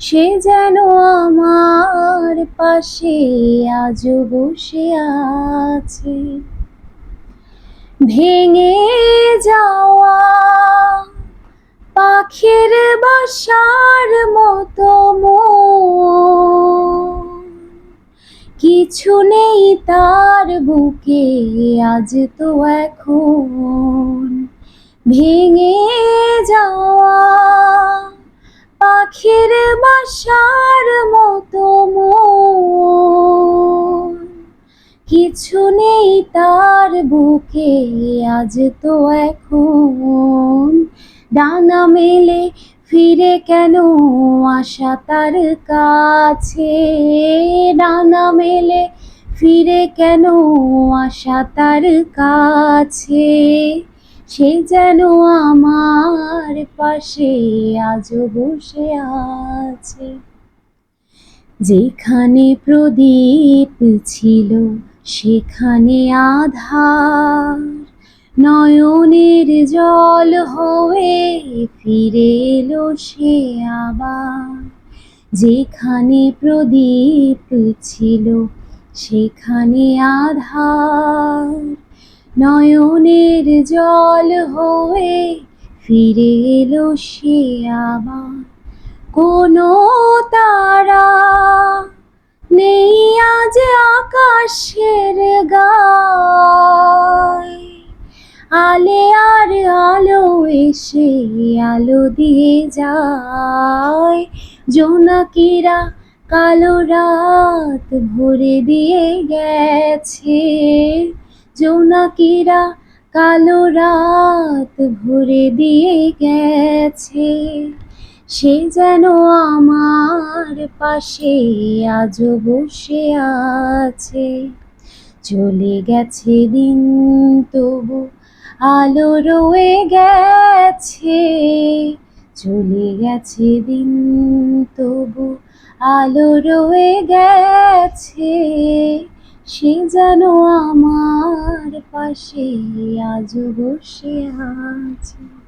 সে যেন আমার পাশে আজ বসে আছে। ভেঙে যাওয়া পাখির বাসার মতো কিছু নেই তার বুকে, আজ তো এখন। ভেঙে যাওয়া পাখির বাসার মতো কিছু নেই তার বুকে, আজ তো এখন। ডানা মেলে ফিরে কেন আসা তার কাছে? ডানা মেলে ফিরে কেন আসা তার কাছে? সে যেন আমার পাশে আজও বসে আছে। যেখানে প্রদীপ ছিল, সেখানে আধার। নয়নের জল হয়ে ফিরে এলো সে আবার। যেখানে প্রদীপ ছিল, সেখানে আধার। নয়নের জল হয়ে ফিরে এলো সে আবার কোনো তারা নেই আজ আকাশের গায়। আলে আর আলো এসে আলো দিয়ে যায়। জোনাকিরা কালো রাত ভরে দিয়ে গেছে। জোনাকিরা কালো রাত ভরে দিয়ে গেছে সে যেন আমার পাশে আজও বসে আছে চলে গেছে দিন তবু আলো রয়ে গেছে চলে গেছে দিন তবু আলো রয়ে গেছে সে যেন আমার পাশে আজ বসে আছে।